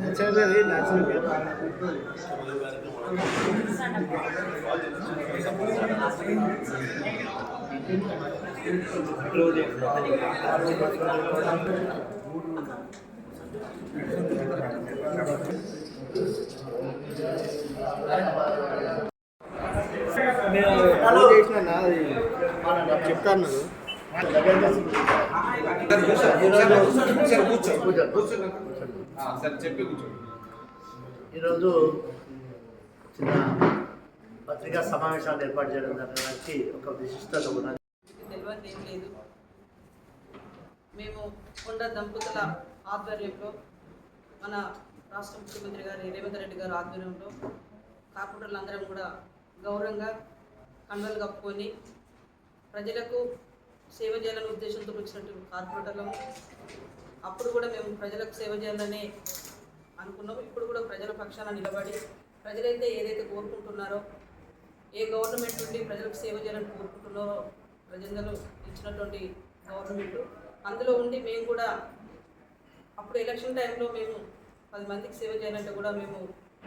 Natural natural నేను phone చేసిన అది చెప్తాను సరే చెప్పి కూర్చో ఈరోజు చిన్న పత్రికా సమావేశాలు ఏర్పాటు చేయడం దానికి ఒక విశిష్టత ఉన్నది. తెలియదు లేదు. మేము కొండ దంపతుల ఆధ్వర్యంలో మన రాష్ట్ర ముఖ్యమంత్రి గారు రేవంత్ రెడ్డి గారి ఆధ్వర్యంలో కార్పొరేటర్లు అందరం కూడా గౌరవంగా కండలు కప్పుకొని ప్రజలకు సేవ చేయాలనే ఉద్దేశంతో వచ్చినట్టు కార్పొరేటర్లము అప్పుడు కూడా మేము ప్రజలకు సేవ చేయాలని అనుకున్నాం. ఇప్పుడు కూడా ప్రజల పక్షాన నిలబడి ప్రజలైతే ఏదైతే కోరుకుంటున్నారో ఏ గవర్నమెంట్ నుండి ప్రజలకు సేవ చేయాలని కోరుకుంటున్నారో ప్రజలు ఇచ్చినటువంటి గవర్నమెంట్. అందులో ఉండి మేము కూడా అప్పుడు ఎలక్షన్ టైంలో మేము పది మందికి సేవ చేయాలంటే కూడా మేము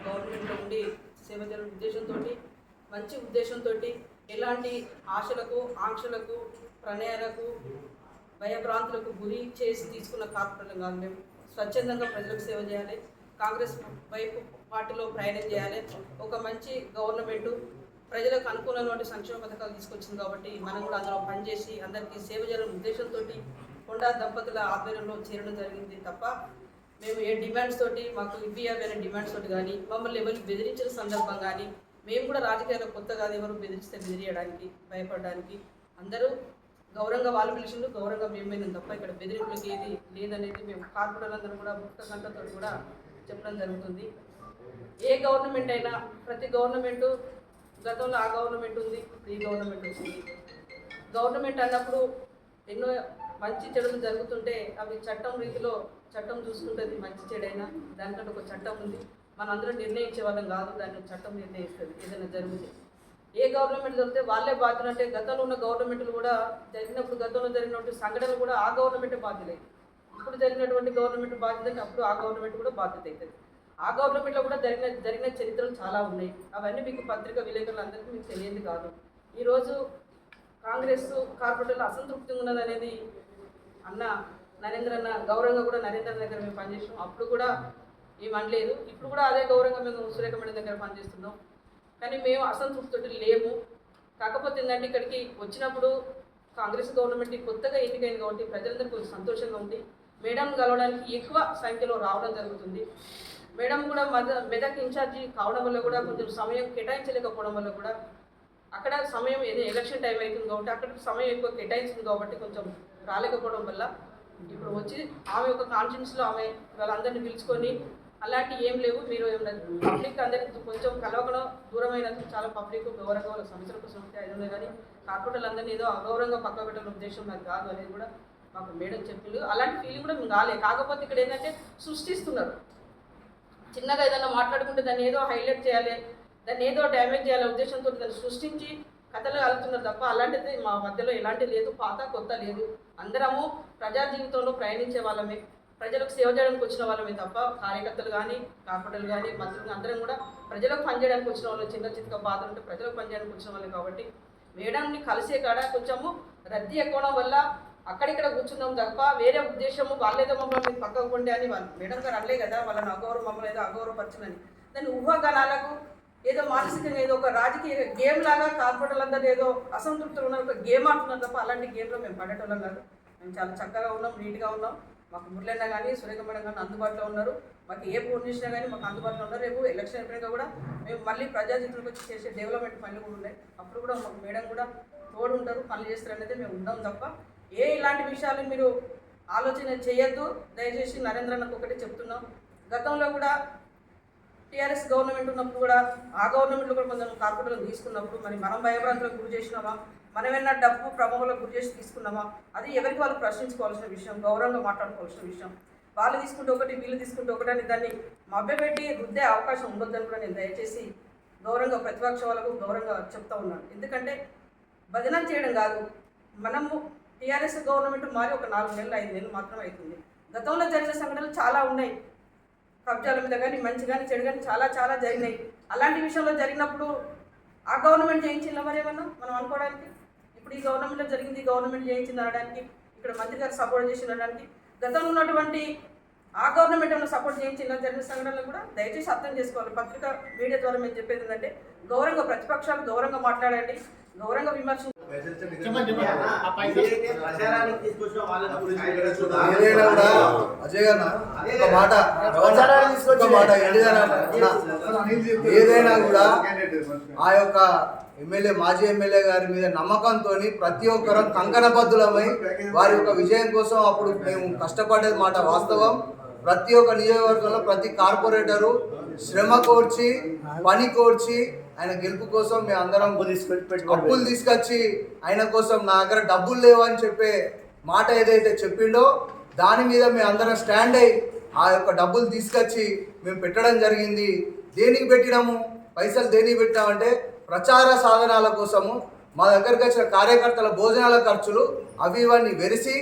గవర్నమెంట్లో ఉండి సేవ చేయాలనే ఉద్దేశంతో మంచి ఉద్దేశంతో ఎలాంటి ఆశలకు ఆంక్షలకు ప్రణయాలకు భయభ్రాంతులకు గురి చేసి తీసుకున్న కార్పొరేట్లు కాదు. మేము స్వచ్ఛందంగా ప్రజలకు సేవ చేయాలి. కాంగ్రెస్ వైపు పార్టీలో ప్రయాణం చేయాలి. ఒక మంచి గవర్నమెంట్ ప్రజలకు అనుకూలమైన సంక్షేమ పథకాలు తీసుకొచ్చింది కాబట్టి మనం కూడా అందులో పనిచేసి అందరికీ సేవ చేయాలనే ఉద్దేశంతో కొండా దంపతుల ఆధ్వర్యంలో చేరడం జరిగింది తప్ప మేము ఏ డిమాండ్స్ తోటి మాకు ఇవ్వి అనే డిమాండ్స్ తోటి కానీ మమ్మల్ని ఎవరు బెదిరించిన సందర్భం కానీ మేము కూడా రాజకీయాల్లో కొత్త కాదు ఎవరు బెదిరిస్తే బెదిరియడానికి భయపడడానికి అందరూ గౌరవంగా వాళ్ళు పిలిచిండు గౌరవంగా మేము పోయినాం తప్ప ఇక్కడ బెదిరింపులకి ఏది లేదనేది మేము కార్పొరేటర్లందరూ కూడా ముక్త గంటతో కూడా చెప్పడం జరుగుతుంది. ఏ గవర్నమెంట్ అయినా ప్రతి గవర్నమెంటు గతంలో ఆ గవర్నమెంట్ ఉంది ఈ గవర్నమెంట్ వచ్చింది గవర్నమెంట్ అన్నప్పుడు ఎన్నో మంచి చెడులు జరుగుతుంటే అవి చట్టం రీతిలో చట్టం చూసుకుంటుంది మంచి చెడైనా దానికంటే ఒక చట్టం ఉంది. మనందరం నిర్ణయించే వాళ్ళం కాదు దాన్ని చట్టం నిర్ణయిస్తుంది. ఏదైనా జరిగితే. ఏ గవర్నమెంట్ జరిగితే వాళ్ళే బాధ్యులు. అంటే గతంలో ఉన్న గవర్నమెంట్లు కూడా జరిగినప్పుడు గతంలో జరిగినటువంటి సంఘటనలు కూడా ఆ గవర్నమెంట్ బాధ్యులే. ఇప్పుడు జరిగినటువంటి గవర్నమెంట్ బాధ్యత అంటే అప్పుడు ఆ గవర్నమెంట్ కూడా బాధ్యత అవుతుంది ఆ గవర్నమెంట్లో కూడా జరిగిన జరిగిన చరిత్రలు చాలా ఉన్నాయి. అవన్నీ మీకు పత్రిక విలేకరులందరికీ మీకు తెలియదు కాదు. ఈరోజు కాంగ్రెస్ కార్పొరేటర్లు అసంతృప్తిగా ఉన్నదనేది అన్న నరేంద్ర అన్న గౌరవంగా కూడా నరేంద్ర దగ్గర మేము పనిచేసాం అప్పుడు కూడా ఏమనలేదు ఇప్పుడు కూడా అదే గౌరవంగా మేము సురేఖ మేడం దగ్గర పనిచేస్తున్నాం. కానీ మేము అసంతృప్తితో లేము. కాకపోతే ఏంటంటే ఇక్కడికి వచ్చినప్పుడు కాంగ్రెస్ గవర్నమెంట్ కొత్తగా ఎన్నికైంది కాబట్టి ప్రజలందరూ కొంచెం సంతోషంగా ఉంది మేడం కలవడానికి ఎక్కువ సంఖ్యలో రావడం జరుగుతుంది. మేడం కూడా మద మెదక్ ఇన్ఛార్జి కావడం వల్ల కూడా కొంచెం సమయం కేటాయించలేకపోవడం వల్ల కూడా అక్కడ సమయం ఏదో ఎలక్షన్ టైం అవుతుంది కాబట్టి అక్కడ సమయం ఎక్కువ కేటాయించింది కాబట్టి కొంచెం రాలేకపోవడం వల్ల ఇప్పుడు వచ్చి ఆమె యొక్క కాన్ఫిడెన్స్లో ఆమె వాళ్ళందరినీ పిలుచుకొని అలాంటి ఏం లేవు. మీరు ఏమన్నా పబ్లిక్ అందరికి కొంచెం కలవకడం దూరమైన చాలా పబ్లిక్ గౌరవంగా వాళ్ళ సమస్యల కోసం వస్తే అది ఉన్నాయి కానీ కార్పొరేటర్లు అందరినీ ఏదో అగౌరవంగా పక్క పెట్టాలని ఉద్దేశం నాకు కాదు అనేది కూడా మాకు మేడం చెప్పిండు అలాంటి ఫీలింగ్ కూడా మేము రాలే కాకపోతే ఇక్కడ ఏంటంటే సృష్టిస్తున్నారు. చిన్నగా ఏదైనా మాట్లాడుకుంటే దాన్ని ఏదో హైలైట్ చేయాలి దాన్ని ఏదో డ్యామేజ్ చేయాలి ఉద్దేశంతో దాన్ని సృష్టించి కథలు కలుగుతున్నారు తప్ప అలాంటిది మా మధ్యలో ఎలాంటి లేదు పాత కొత్త లేదు. అందరము ప్రజా జీవితంలో ప్రయాణించే వాళ్ళమే. ప్రజలకు సేవ చేయడానికి వచ్చిన వాళ్ళమే తప్ప కార్యకర్తలు కానీ కార్పొరేటర్లు కానీ మంత్రులు అందరం కూడా ప్రజలకు పనిచేయడానికి వచ్చిన వాళ్ళు. చిన్న చిన్న బాధలు ఉంటే ప్రజలకు పనిచేయడానికి వచ్చిన వాళ్ళు కాబట్టి మేడంని కలిసే కాడ కొంచెము రద్దీ ఎక్కువడం వల్ల అక్కడిక్కడ కూర్చున్నాం తప్ప వేరే ఉద్దేశము వాళ్ళేదో మమ్మల్ని పక్కకు కొండే అని వాళ్ళు. మేడం గారు అనలే కదా వాళ్ళని అగౌరవం మమ్మల్ని ఏదో అగౌరవపరచనని దాన్ని ఊహాగానాలకు ఏదో మానసికంగా ఏదో ఒక రాజకీయ గేమ్ లాగా కార్పొరేటర్లందరూ ఏదో అసంతృప్తులు ఉన్నారు ఒక గేమ్ ఆడుతున్నారు తప్ప అలాంటి గేమ్లో మేము పడేటోళ్ళం కాదు. మేము చాలా చక్కగా ఉన్నాం నీట్గా ఉన్నాం. మాకు మురళన్న కానీ సురేఖ మేడం కానీ అందుబాటులో ఉన్నారు. మాకు ఏ ఫోన్ చేసినా కానీ మాకు అందుబాటులో ఉన్నారు. రేపు ఎలక్షన్ అయిపోయాక కూడా మేము మళ్ళీ ప్రజాజితులకు వచ్చి చేసే డెవలప్మెంట్ పనులు కూడా ఉన్నాయి. అప్పుడు కూడా మాకు మేడం కూడా తోడు ఉంటారు. పనులు చేస్తారు అనేది మేము ఉంటాం తప్ప ఏ ఇలాంటి విషయాలు మీరు ఆలోచన చేయొద్దు. దయచేసి నరేంద్ర అన్నకు ఒకటి చెప్తున్నాం. గతంలో కూడా టీఆర్ఎస్ గవర్నమెంట్ ఉన్నప్పుడు కూడా ఆ గవర్నమెంట్లో కూడా కొంచెం కార్పొరేటర్లు తీసుకున్నప్పుడు మరి మనం భయభ్రాంతులకు గురి చేసినామా? మనం డబ్బు ప్రమోహంలో గురి చేసి తీసుకున్నామా? అది ఎవరికి వాళ్ళు ప్రశ్నించుకోవాల్సిన విషయం గౌరవంగా మాట్లాడుకోవాల్సిన విషయం. వాళ్ళు తీసుకుంటే ఒకటి వీళ్ళు తీసుకుంటే ఒకటి అని దాన్ని మభ్యపెట్టి రుద్దే అవకాశం ఉండొద్దని కూడా నేను దయచేసి గౌరవంగా ప్రతిపక్ష వాళ్ళకు గౌరవంగా చెప్తా ఉన్నాను. ఎందుకంటే భజన చేయడం కాదు. మనము టీఆర్ఎస్ గవర్నమెంట్ మారి ఒక నాలుగు నెలలు ఐదు నెలలు మాత్రం అవుతుంది. గతంలో జరిగిన సంఘటనలు చాలా ఉన్నాయి. కబ్జాల మీద కానీ మంచి కానీ చెడు కానీ చాలా చాలా జరిగినాయి. అలాంటి విషయంలో జరిగినప్పుడు ఆ గవర్నమెంట్ చేయించిందా మరి ఏమన్నా? మనం అనుకోవడానికి? ఇప్పుడు ఈ గవర్నమెంట్లో జరిగింది గవర్నమెంట్ చేయించింది అనడానికి ఇక్కడ మంత్రి గారు సపోర్ట్ చేసి అనడానికి గతంలో ఉన్నటువంటి ఆ గవర్నమెంట్ ఏమైనా సపోర్ట్ చేయించిన జరిగిన సంఘటనలు కూడా దయచేసి అర్థం చేసుకోవాలి. పత్రిక మీడియా ద్వారా మేము చెప్పేది ఏంటంటే గౌరవంగా ప్రతిపక్షాలు గౌరవంగా మాట్లాడండి. గౌరవంగా విమర్శ ఏదైనా కూడా ఆ యొక్క ఎమ్మెల్యే మాజీ ఎమ్మెల్యే గారి మీద నమ్మకంతో ప్రతి ఒక్కరం కంకణబద్ధులమై వారి యొక్క విజయం కోసం అప్పుడు మేము కష్టపడేది మాట వాస్తవం ప్రతి ఒక్క నియోజకవర్గంలో ప్రతి కార్పొరేటరు శ్రమ కోర్చి పని కోర్చి ఆయన గెలుపు కోసం మేము అందరం అప్పులు తీసుకొచ్చి ఆయన కోసం నా దగ్గర డబ్బులు లేవు అని చెప్పే మాట ఏదైతే చెప్పిండో దాని మీద మేము అందరం స్టాండ్ అయ్యి ఆ యొక్క డబ్బులు తీసుకొచ్చి మేము పెట్టడం జరిగింది. దేనికి పెట్టినాము? పైసలు దేనికి పెట్టామంటే ప్రచార సాధనాల కోసము. మా దగ్గరకు వచ్చిన కార్యకర్తల భోజనాల ఖర్చులు అవి ఇవన్నీ వెరిసి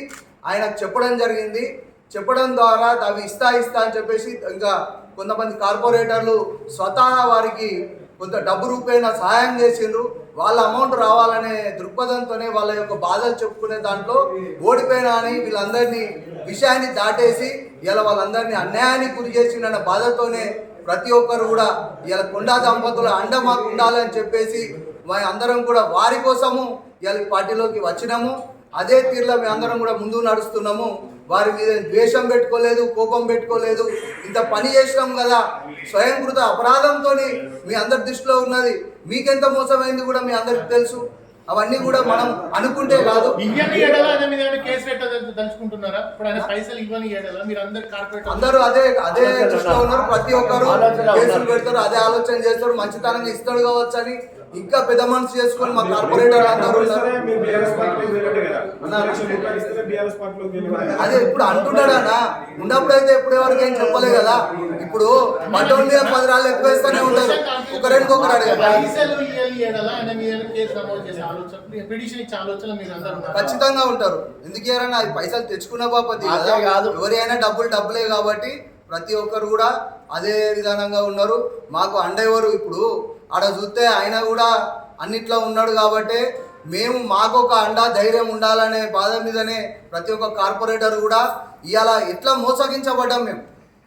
ఆయనకు చెప్పడం జరిగింది. చెప్పడం ద్వారా అవి ఇస్తా ఇస్తా అని చెప్పేసి ఇంకా కొంతమంది కార్పొరేటర్లు స్వతహా వారికి కొంత డబ్బు రూపేణ సహాయం చేసిండ్రు. వాళ్ళ అమౌంట్ రావాలనే దృక్పథంతోనే వాళ్ళ యొక్క బాధలు చెప్పుకునే దాంట్లో ఓడిపోయినా అని వీళ్ళందరినీ విషయాన్ని దాటేసి ఇలా వాళ్ళందరినీ అన్యాయానికి గురి చేసిండన్న బాధతోనే ప్రతి ఒక్కరు కూడా ఇలా కొండా దంపతుల అండ మాకు ఉండాలని చెప్పేసి మా అందరం కూడా వారి కోసము ఇలా పార్టీలోకి వచ్చినాము. అదే తీరులో మేము అందరం కూడా ముందు నడుస్తున్నాము. వారి మీద ద్వేషం పెట్టుకోలేదు కోపం పెట్టుకోలేదు. ఇంత పని చేసినాం కదా స్వయంకృత అపరాధంతో మీ అందరి దృష్టిలో ఉన్నది. మీకెంత మోసమైంది కూడా మీ అందరికి తెలుసు. అవన్నీ కూడా మనం అనుకుంటే కాదు. అందరు కార్పొరేట్ అందరూ అదే అదే దృష్టిలో ఉన్నారు. ప్రతి ఒక్కరు కేసులు పెడతారు అదే ఆలోచన చేస్తారు మంచితనంగా ఇస్తాడు కావచ్చు అని ఇంకా పెద్ద మనసు చేసుకొని మా కార్పొరేటర్ అందరూ అదే ఇప్పుడు అంటున్నాడు అన్న ఉన్నప్పుడైతే ఎప్పుడు ఎవరికి ఏం చెప్పలే కదా. ఇప్పుడు పట్టణం మీద పది రాళ్ళు ఎక్కువ వేస్తూనే ఉంటారు. అడగారు అందరు ఉన్నారు? ఖచ్చితంగా ఉంటారు. ఎందుకు ఎవరైనా అది పైసలు తెచ్చుకున్న బాపతి. ఎవరైనా డబ్బులు డబ్బులే కాబట్టి ప్రతి ఒక్కరు కూడా అదే విధానంగా ఉన్నారు. మాకు అండ ఎవరు ఇప్పుడు ఆడ చూస్తే ఆయన కూడా అన్నిట్లో ఉన్నాడు కాబట్టి మేము మాకు ఒక అండ ధైర్యం ఉండాలనే బాధ మీదనే ప్రతి ఒక్క కార్పొరేటర్ కూడా ఇవాళ ఎట్లా మోసగించబడ్డాం మేము.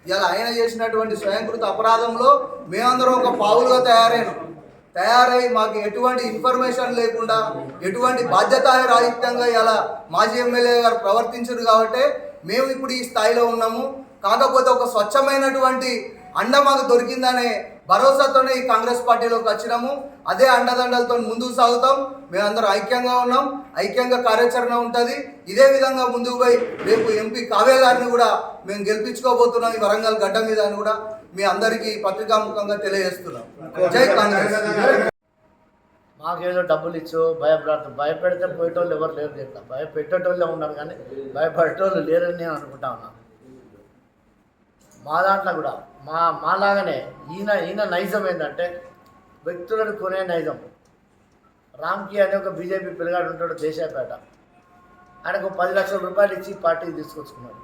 ఇవాళ ఆయన చేసినటువంటి స్వయంకృత అపరాధంలో మేమందరం ఒక పావులుగా తయారైనాం. తయారై మాకు ఎటువంటి ఇన్ఫర్మేషన్ లేకుండా ఎటువంటి బాధ్యత రాహిత్యంగా ఇలా మాజీ ఎమ్మెల్యే గారు ప్రవర్తించారు కాబట్టి మేము ఇప్పుడు ఈ స్థాయిలో ఉన్నాము. కాకపోతే ఒక స్వచ్ఛమైనటువంటి అండ మాకు దొరికిందనే భరోసాతోనే ఈ కాంగ్రెస్ పార్టీలోకి వచ్చినాము. అదే అండదండలతో ముందుకు సాగుతాం. మేమందరం ఐక్యంగా ఉన్నాం. ఐక్యంగా కార్యాచరణ ఉంటుంది. ఇదే విధంగా ముందుకు పోయి రేపు ఎంపీ కావ్య గారిని కూడా మేము గెలిపించుకోబోతున్నాం ఈ వరంగల్ గడ్డ మీద అని కూడా మీ అందరికీ పత్రికాముఖంగా తెలియజేస్తున్నాం. జై కాంగ్రెస్. మాకేదో డబ్బులు ఇచ్చు భయపడతాం భయపెడితే పోయేటోళ్ళు ఎవరు లేరు ఇట్లా భయపెట్టేటోళ్ళే ఉన్నారు కానీ భయపడేటోళ్ళు లేరని నేను అనుకుంటా ఉన్నాను. మా దాంట్లో కూడా మా మాలాగానే ఈయన ఈయన నైజం ఏంటంటే వ్యక్తులను కొనే నైజం. రామ్కి అనే ఒక బీజేపీ పిల్లగాడు ఉంటాడు దేశాపేట ఆయనకు పది లక్షల రూపాయలు ఇచ్చి పార్టీకి తీసుకొచ్చుకున్నాడు.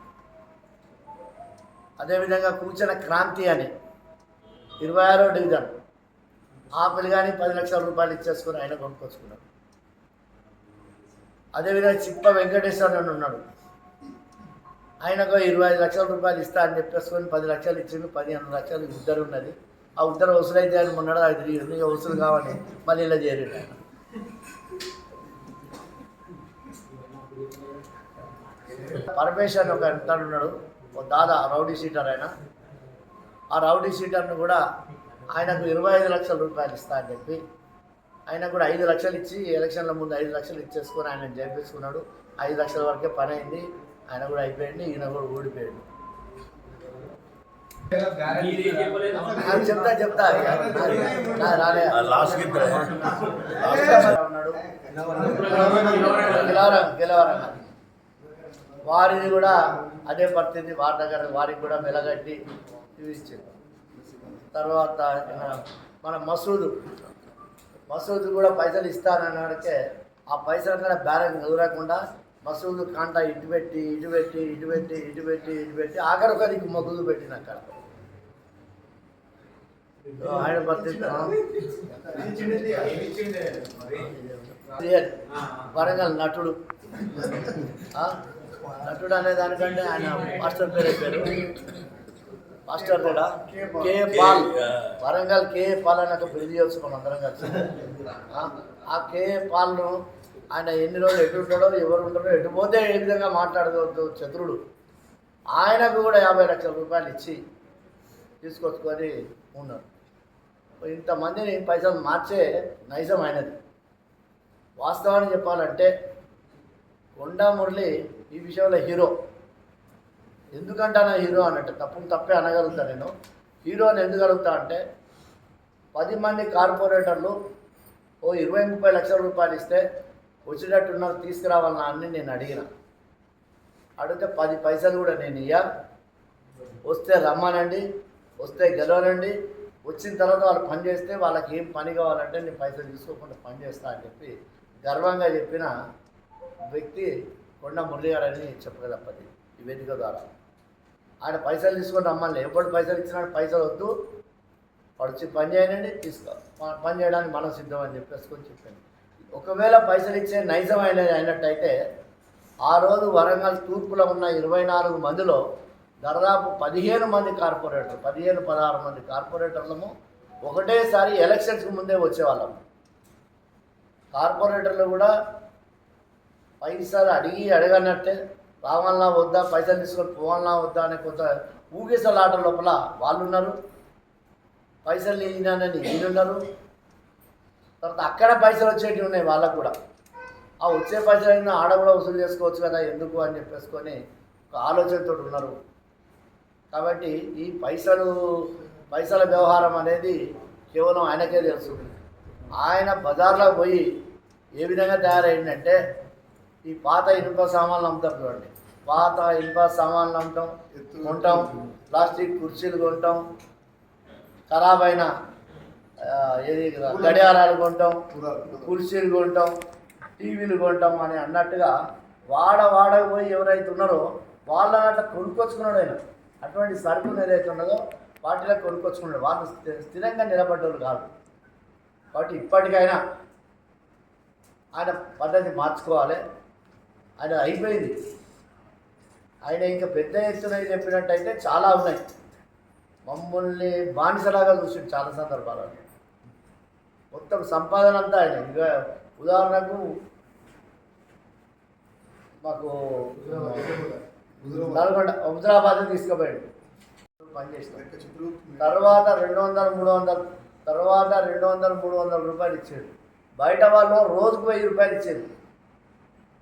అదేవిధంగా కూర్చున్న క్రాంతి అని ఇరవై ఆరో డివిజన్ ఆ పిల్లగాని పది లక్షల రూపాయలు ఇచ్చేసుకొని ఆయన కొనుక్కొచ్చుకున్నాడు. అదేవిధంగా చిప్ప వెంకటేశ్వర అని ఉన్నాడు. ఆయనకు ఇరవై ఐదు లక్షల రూపాయలు ఇస్తా అని చెప్పేసుకొని పది లక్షలు ఇచ్చిండు పదిహేను లక్షలు ఉద్దరు ఉన్నది. ఆ ఉద్దరు వసూలైతే అని మొన్నడు అది తిరిగింది వసూలు కావాలి? మళ్ళీ ఇలా చేరిండు ఆయన. పరమేశ్ అని ఒక ఎంతడు ఉన్నాడు. ఒక దాదా రౌడీ సీటర్ ఆయన. ఆ రౌడీ సీటర్ను కూడా ఆయనకు ఇరవై ఐదు లక్షల రూపాయలు ఇస్తా అని చెప్పి ఆయన కూడా ఐదు లక్షలు ఇచ్చి ఎలక్షన్ల ముందు ఐదు లక్షలు ఇచ్చేసుకొని ఆయన చేపించుకున్నాడు ఐదు లక్షల వరకే పని అయింది. ఆయన కూడా అయిపోయింది ఈయన కూడా ఊడిపోయాడు. అది చెప్తా చెప్తా ఉన్నాడు. గెలవరం గెలవరం. వారిది కూడా అదే పరిస్థితి వారి దగ్గర వారికి కూడా మెలగట్టి ఇచ్చింది తర్వాత మన మసూదు. మసూద్ కూడా పైసలు ఇస్తానన్నాడికే ఆ పైసలు కూడా బ్యాలెన్స్ కుదరకుండా మసూదు కాంట ఇటు పెట్టి ఇటు పెట్టి ఇటు పెట్టి ఇటు పెట్టి ఇటు పెట్టి ఆఖరి ఒకరికి మొగ్గులు పెట్టిన అక్కడ. ఆయన. వరంగల్ నటుడు. ఆ? నటుడు అనే దానికంటే ఆయన మాస్టర్ పేరు పేరు? మాస్టర్ కూడా K Paul. Warangal K Paul అని ఒక పెళ్ళి చేసుకున్నాం అందరం కలిసి. ఆ? ఆ కే పాల్ను ఆయన ఎన్ని రోజులు ఎటు ఉంటాడో ఎవరు ఉంటాడో ఎటు పోతే ఏ విధంగా మాట్లాడగలదు చతురుడు ఆయనకు కూడా యాభై లక్షల రూపాయలు ఇచ్చి తీసుకొచ్చుకొని ఉన్నారు. ఇంతమందిని పైసలు మార్చే నైజం అయినది వాస్తవాన్ని చెప్పాలంటే కొండా మురళి ఈ విషయంలో హీరో. ఎందుకంటానా హీరో అన్నట్టు? తప్పును తప్పే అనగలుగుతా నేను. హీరో అని ఎందుకు అడుగుతా అంటే పది మంది కార్పొరేటర్లు ఓ ఇరవై ముప్పై లక్షల రూపాయలు ఇస్తే వచ్చేటట్టున్నారు తీసుకురావాలన్నా అని నేను అడిగిన. అడిగితే పది పైసలు కూడా నేను ఇయ్యా. వస్తే రమ్మనండి వస్తే గెలవనండి. వచ్చిన తర్వాత వాళ్ళు పని చేస్తే వాళ్ళకి ఏం పని కావాలంటే నేను పైసలు తీసుకోకుండా పని చేస్తా అని చెప్పి గర్వంగా చెప్పిన వ్యక్తి కొండ మురళి గారు అని చెప్పగలప్పది ఈ వేదిక ద్వారా. ఆయన పైసలు తీసుకొని రమ్మని ఎప్పుడు పైసలు ఇచ్చినా పైసలు వద్దు. పడిచి పని చేయనండి తీసుకో పని చేయడానికి మనం సిద్ధం అని చెప్పేసుకొని చెప్పాను. ఒకవేళ పైసలు ఇచ్చే నైజమైనది అయినట్టయితే ఆ రోజు వరంగల్ తూర్పులో ఉన్న ఇరవై నాలుగు మందిలో దాదాపు పదిహేను మంది కార్పొరేటర్ పదిహేను పదహారు మంది కార్పొరేటర్లము ఒకటేసారి ఎలక్షన్స్కి ముందే వచ్చేవాళ్ళము. కార్పొరేటర్లు కూడా పైసలు అడిగి అడగనట్టే రావాలన్నా వద్దా పైసలు తీసుకొని పోవాలన్నా వద్దా అనే కొంత ఊగిసలాట లోపల వాళ్ళు ఉన్నారు పైసలు ఈయనని ఈయనున్నారు తర్వాత అక్కడ పైసలు వచ్చేటివి ఉన్నాయి వాళ్ళకు కూడా. ఆ వచ్చే పైసలు అయినా ఆడ కూడా వసూలు చేసుకోవచ్చు కదా ఎందుకు అని చెప్పేసుకొని ఒక ఆలోచనతో ఉన్నారు. కాబట్టి ఈ పైసలు పైసల వ్యవహారం అనేది కేవలం ఆయనకే తెలుసు. ఆయన బజార్లో పోయి ఏ విధంగా తయారైందంటే ఈ పాత ఇనుప సామాన్లు అమ్ముతారు చూడండి. పాత ఇనుప సామాన్లు అమ్మటం కొంటాం ప్లాస్టిక్ కుర్చీలు కొంటాం ఖరాబ్ అయిన ఏది గడియారాలు కొంటాం కుర్చీలు కొంటాం టీవీలు కొంటాం అని అన్నట్టుగా వాడ వాడకు పోయి ఎవరైతే ఉన్నారో వాళ్ళని అట్లా కొనుక్కొచ్చుకున్నాడు ఆయన. అటువంటి సరుకులు ఏదైతే ఉన్నదో వాటిలో కొనుక్కొచ్చుకున్నాడు. వాళ్ళు స్థి- స్థిరంగా నిలబడ్డోళ్ళు కాదు. కాబట్టి ఇప్పటికైనా ఆయన పద్ధతి మార్చుకోవాలి. ఆయన అయిపోయింది. ఆయన ఇంకా పెద్ద ఎత్తున చెప్పినట్టయితే చాలా ఉన్నాయి. మమ్మల్ని బానిసలాగా చూసిండు చాలా సందర్భాలలో. మొత్తం సంపాదన అంతా ఆయన. ఇక ఉదాహరణకు మాకు నల్గొండ హుజరాబాద్ తీసుకుపోయాడు. పనిచేసిన తర్వాత రెండు వందలు మూడు వందలు తర్వాత రెండు వందలు మూడు వందల రూపాయలు ఇచ్చాడు. బయట వాళ్ళు రోజుకు వెయ్యి రూపాయలు ఇచ్చేది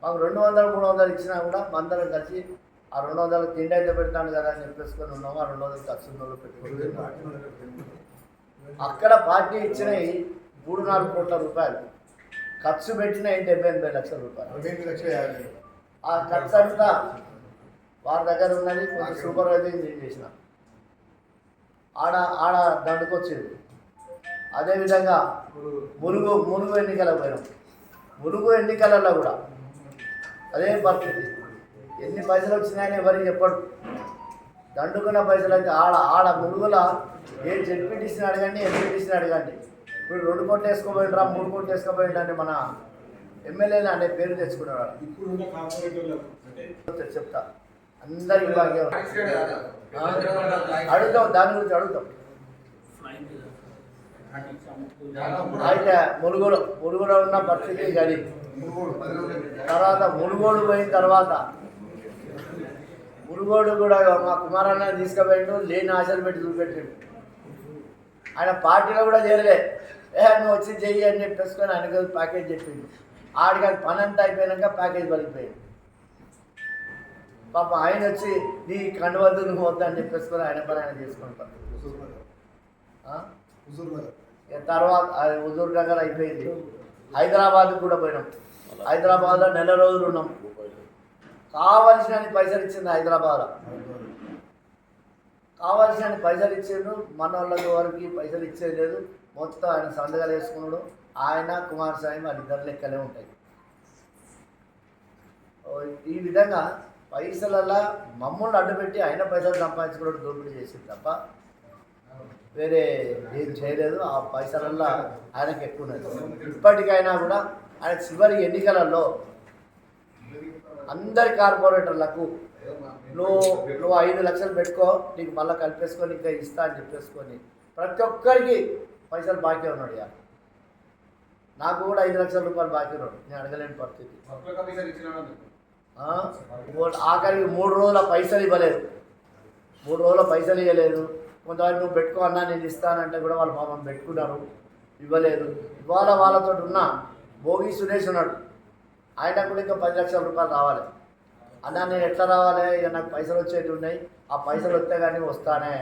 మాకు రెండు వందలు మూడు వందలు ఇచ్చినా కూడా అందరం కలిసి ఆ రెండు వందలు తిండి అయితే పెడతాను కదా అని చెప్పేసుకొని ఉన్నాము. ఆ రెండు వందలు ఖర్చు తిన్నాము. అక్కడ పార్టీ ఇచ్చినవి మూడు నాలుగు కోట్ల రూపాయలు. ఖర్చు పెట్టిన డెబ్బై ఎనభై లక్షల రూపాయలు. ఆ ఖర్చు అంతా వారి దగ్గర ఉన్నది కొంచెం సూపర్వైజింగ్ నేను చేసిన. ఆడ ఆడ దండుకొచ్చింది. అదేవిధంగా మురుగు మురుగు ఎన్నికలకు పోయినాం. మురుగు ఎన్నికలలో కూడా అదే పరిస్థితి. ఎన్ని పైసలు వచ్చినాయని ఎవరికి చెప్పడు. దండుకున్న పైసలు అయితే ఆడ ఆడ మురుగుల ఏ జెడ్పీటీసీని అడగండి ఎంపీటీసీని అడగండి. ఇప్పుడు రెండు కోట్లు వేసుకోబోయిండ్రా మూడు కోట్లు వేసుకోబోయిండ్రా అని మన ఎమ్మెల్యేని అనే పేరు తెచ్చుకునేవాడు అంటే చెప్తా. అందరికి భాగ్యం అడుగుతాం దాని గురించి అడుగుతాం. అయితే ములుగులో ములుగులో ఉన్న పరిస్థితి గడి తర్వాత మునుగోడు పోయిన తర్వాత మునుగోడు కూడా మా కుమారన్న తీసుకుపోయిండు లేని ఆశలు పెట్టి చూపెట్టిండు. ఆయన పార్టీలో కూడా చేరలే. నువ్వు వచ్చి చెయ్యి అని చెప్పేసుకొని ఆయనకు ప్యాకేజ్ చెప్పిండు ఆడికి అది పని అంతా అయిపోయాక ప్యాకేజ్ పలిగిపోయింది పాప ఆయన వచ్చి నీ కండవద్దు నువ్వు వద్దు అని చెప్పేసుకొని ఆయన పని ఆయన చేసుకుంటారు. తర్వాత అది హుజూర్ నగర్ అయిపోయింది. హైదరాబాద్ కూడా పోయినాం. హైదరాబాద్లో నెల రోజులు ఉన్నాం. కావలసిన పైసలు ఇచ్చింది హైదరాబాద్ కావాల్సిన పైసలు ఇచ్చిండు మన వాళ్ళకి వరకు పైసలు ఇచ్చేది లేదు. మొత్తం ఆయన సంతకాలు వేసుకున్నాడు. ఆయన కుమారస్వామి వాళ్ళిద్దరు లెక్కలే ఉంటాయి. ఈ విధంగా పైసలల్లా మమ్మల్ని అడ్డుపెట్టి ఆయన పైసలు సంపాదించుకోవడం దోపిడీ చేసింది తప్ప వేరే ఏం చేయలేదు. ఆ పైసలల్లా ఆయనకి ఎక్కువ ఉన్నది. ఇప్పటికైనా కూడా ఆయన చివరి ఎన్నికలలో అందరి కార్పొరేటర్లకు నువ్వు నువ్వు ఐదు లక్షలు పెట్టుకో నీకు మళ్ళీ కలిపేసుకొని ఇంకా ఇస్తా అని చెప్పేసుకొని ప్రతి ఒక్కరికి పైసలు బాకీ ఉన్నాడు ఇక నాకు కూడా ఐదు లక్షల రూపాయలు బాకీ ఉన్నాడు. నేను అడగలేని పరిస్థితి. ఆఖరికి మూడు రోజుల పైసలు ఇవ్వలేదు. మూడు రోజుల పైసలు ఇవ్వలేదు. కొంతవరకు నువ్వు పెట్టుకో అన్నా నేను ఇస్తానంటే కూడా వాళ్ళు పాపం పెట్టుకున్నారు ఇవ్వలేదు. ఇవాళ వాళ్ళతో ఉన్న భోగి సురేష్ ఉన్నాడు. ఆయన కూడా ఇంకా పది లక్షల రూపాయలు రావాలి. అన్నా నేను ఎట్లా రావాలి? ఇక నాకు పైసలు వచ్చేవి ఉన్నాయి. ఆ పైసలు వస్తే కానీ వస్తానే.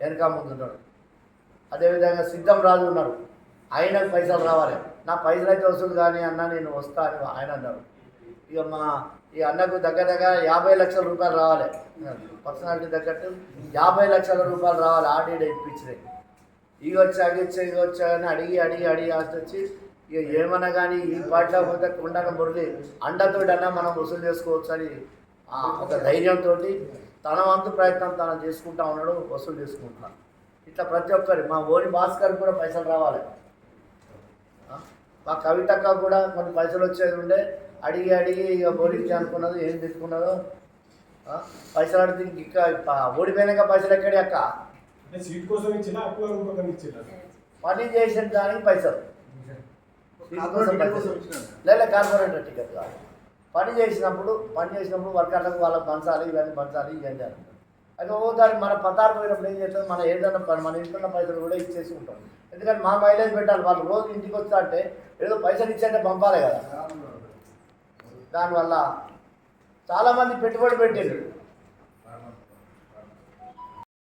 వెనక ముందున్నాడు అదేవిధంగా సిద్ధం రాజు ఉన్నారు. ఆయనకు పైసలు రావాలి. నా పైసలు అయితే వసూలు కానీ అన్న నేను వస్తా అని ఆయన అన్నారు. ఇక మా ఈ అన్నకు దగ్గర దగ్గర యాభై లక్షల రూపాయలు రావాలి. పర్సనాలిటీ తగ్గట్టు యాభై లక్షల రూపాయలు రావాలి. ఆడిడ ఇప్పించినాయి ఇవి వచ్చి అవి వచ్చా ఇవి వచ్చాయని అడిగి అడిగి అడిగి ఆస్తి వచ్చి ఇక ఏమన్నా కానీ ఈ పాటలో పోతే కొండన మురళి అండతోటన్నా మనం వసూలు చేసుకోవచ్చు అని ఆ ఒక ధైర్యంతో తన వంతు ప్రయత్నం తను చేసుకుంటా ఉన్నాడు వసూలు చేసుకుంటున్నాడు. ఇట్లా ప్రతి ఒక్కరి మా ఓని భాస్కర్ కూడా పైసలు రావాలి. ఆ? మా కవితక్క కూడా కొన్ని పైసలు వచ్చేది ఉండే అడిగి అడిగి ఇక ఓడికి అనుకున్నది ఏం తెచ్చుకున్నదో ఆ? పైసలు అడిగితే ఇంకా ఓడిపోయినాక పైసలు ఎక్కడి అక్క? అంటే సీట్ కోసం ఇచ్చినా అప్పుల రూపకం ఇచ్చినా? పని చేసిన దానికి పైసలు. లేదా కార్పొరేటర్ టికెట్ కాదు. పని చేసినప్పుడు పని చేసినప్పుడు వర్కర్లకు వాళ్ళకి పంచాలి ఇవన్నీ పంచాలి ఇవన్నీ అయితే ఓ దానికి మన పతారు పోయినప్పుడు ఏం చేస్తుంది మన ఏదైనా పని మన ఇంట్లో పైసలు కూడా ఇచ్చేసి ఉంటాం. ఎందుకంటే మా మైలేజ్ పెట్టాలి. వాళ్ళు రోజు ఇంటికి వస్తా అంటే ఏదో పైసలు ఇచ్చాంటే పంపాలి కదా. దానివల్ల చాలామంది పెట్టుబడి పెట్టారు